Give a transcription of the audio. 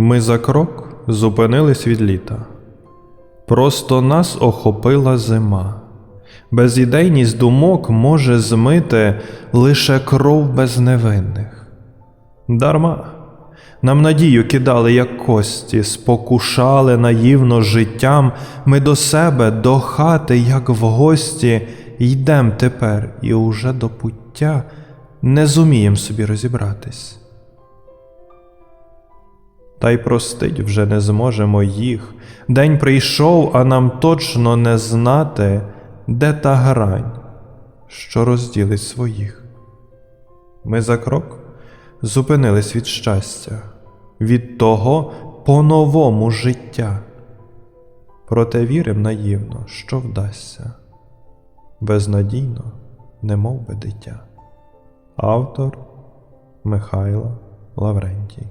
Ми за крок зупинились від літа. Просто нас охопила зима. Безідейність думок може змити лише кров безневинних. Дарма. Нам надію кидали, як кості, спокушали наївно життям. Ми до себе, до хати, як в гості, йдем тепер і уже до пуття не зумієм собі розібратись. Та й простить вже не зможемо їх. День прийшов, а нам точно не знати, де та грань, що розділить своїх. Ми за крок зупинились від щастя, від того по-новому життя. Проте вірим наївно, що вдасться, безнадійно, немов би дитя. Автор Михайло Лаврентій